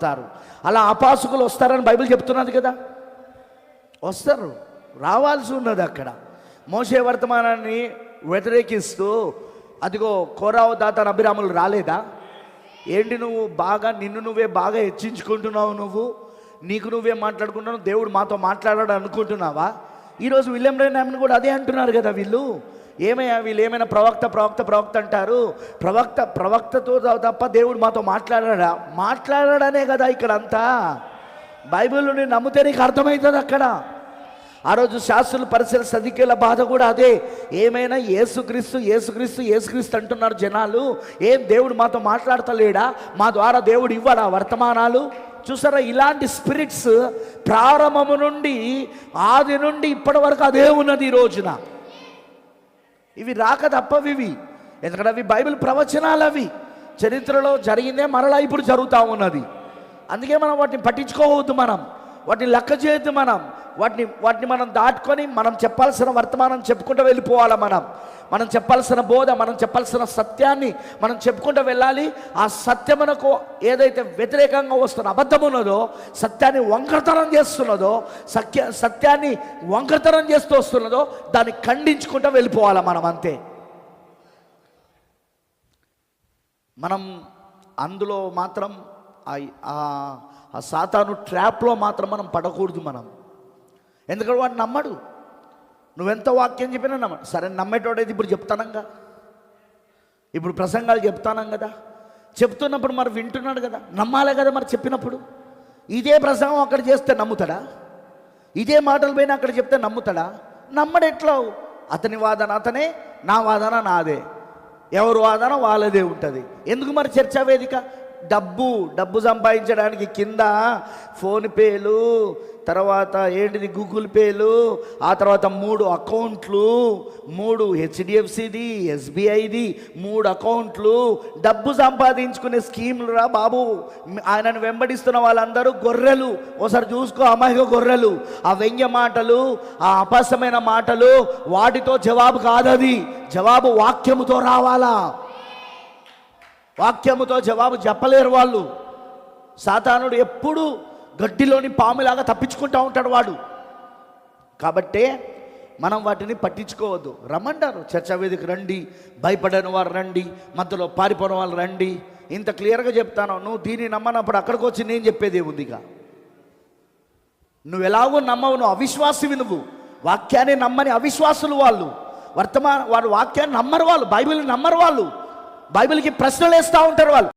వస్తారు. అలా అపాసుకులు వస్తారని బైబిల్ చెప్తున్నది కదా? వస్తారు. రావాల్సి ఉన్నది అక్కడ. మోసే వర్తమానాన్ని వ్యతిరేకిస్తూ అదిగో కోరావు దాత అభిరాములు రాలేదా? ఏంటి నువ్వు బాగా నిన్ను నువ్వే బాగా హెచ్చించుకుంటున్నావు నువ్వు? నీకు నువ్వే మాట్లాడుకుంటున్నావు దేవుడు మాతో మాట్లాడాడు అనుకుంటున్నావా? ఈరోజు విలియం రేనామ్ని కూడా అదే అంటున్నారు కదా వీళ్ళు. ఏమయ్యా వీళ్ళు ఏమైనా ప్రవక్త ప్రవక్త ప్రవక్త అంటారు? ప్రవక్త ప్రవక్తతో తప్ప దేవుడు మాతో మాట్లాడాడా? మాట్లాడాడనే కదా ఇక్కడ అంతా బైబిల్ని నమ్మితే నీకు అర్థమవుతుంది అక్కడ. ఆ రోజు శాస్త్రులు పరిసర సదికేల బాధ కూడా అదే. ఏమైనా ఏసుక్రీస్తు ఏసుక్రీస్తు ఏసుక్రీస్తు అంటున్నారు జనాలు. ఏం దేవుడు మాతో మాట్లాడతలేడా? మా ద్వారా దేవుడు ఇవ్వడా వర్తమానాలు? చూసారా ఇలాంటి స్పిరిట్స్ ప్రారంభము నుండి ఆది నుండి ఇప్పటి వరకు అదే ఉన్నది ఈ రోజున. ఇవి రాక తప్పవి ఇవి ఎందుకంటే అవి బైబిల్ ప్రవచనాలు అవి చరిత్రలో జరిగిందే మరలా ఇప్పుడు జరుగుతూ ఉన్నది. అందుకే మనం వాటిని పట్టించుకోవద్దు మనం. వాటిని లెక్క చేయొద్దు మనం. వాటిని వాటిని మనం దాటుకొని మనం చెప్పాల్సిన వర్తమానం చెప్పుకుంటూ వెళ్ళిపోవాలి మనం. మనం చెప్పాల్సిన బోధ మనం చెప్పాల్సిన సత్యాన్ని మనం చెప్పుకుంటూ వెళ్ళాలి. ఆ సత్యమునకు ఏదైతే వ్యతిరేకంగా వస్తున్న అబద్ధం ఉన్నదో సత్యాన్ని వంకరతనం చేస్తున్నదో సత్య సత్యాన్ని వంకరతనం చేస్తూ వస్తున్నదో దాన్ని ఖండించుకుంటూ వెళ్ళిపోవాలి మనం అంతే. మనం అందులో మాత్రం ఆ- సాతాను ట్రాప్లో మాత్రం మనం పడకూడదు మనం. ఎందుకంటే వాడు నమ్మడు. నువ్వెంత వాక్యం చెప్పినా నమ్మడు. సరే నమ్మేటోడైతే ఇప్పుడు చెప్తానంగా. ఇప్పుడు ప్రసంగాలు చెప్తానం కదా. చెప్తున్నప్పుడు మరి వింటున్నాడు కదా. నమ్మాలే కదా మరి చెప్పినప్పుడు. ఇదే ప్రసంగం అక్కడ చేస్తే నమ్ముతాడా? ఇదే మాటలు పైన అక్కడ చెప్తే నమ్ముతాడా? నమ్మడు ఎట్లా అతని వాదన అతనే నా వాదన నాదే. ఎవరు వాదన వాళ్ళదే ఉంటుంది. ఎందుకు మరి చర్చా వేదిక? డబ్బు డబ్బు సంపాదించడానికి కింద ఫోన్పేలు తర్వాత ఏంటిది గూగుల్ పేలు ఆ తర్వాత మూడు అకౌంట్లు మూడు హెచ్డిఎఫ్సిది ఎస్బీఐది మూడు అకౌంట్లు. డబ్బు సంపాదించుకునే స్కీములు రా బాబు. ఆయనను వెంబడిస్తున్న వాళ్ళందరూ గొర్రెలు. ఒకసారి చూసుకో అమాయక గొర్రెలు. ఆ వ్యంగ్య మాటలు ఆ అపసమైన మాటలు వాటితో జవాబు కాదది. జవాబు వాక్యముతో రావాలా? వాక్యముతో జవాబు చెప్పలేరు వాళ్ళు. సాతానుడు ఎప్పుడు గడ్డిలోని పాములాగా తప్పించుకుంటూ ఉంటాడు వాడు. కాబట్టే మనం వాటిని పట్టించుకోవద్దు. రమ్మంటారు చర్చా వేదిక రండి భయపడని వారు రండి మధ్యలో పారిపోయిన వాళ్ళు రండి. ఇంత క్లియర్గా చెప్తాను నువ్వు దీన్ని నమ్మనప్పుడు అక్కడికి వచ్చి నేను చెప్పేది ఉందిగా నువ్వు ఎలాగో నమ్మవు నువ్వు అవిశ్వాసివి నువ్వు. వాక్యాన్ని నమ్మని అవిశ్వాసులు వాళ్ళు. వర్తమాన వాళ్ళు వాక్యాన్ని నమ్మరు వాళ్ళు బైబిల్ని నమ్మరు వాళ్ళు. బైబిల్కి ప్రశ్నలు వేస్తూ ఉంటారు వాళ్ళు.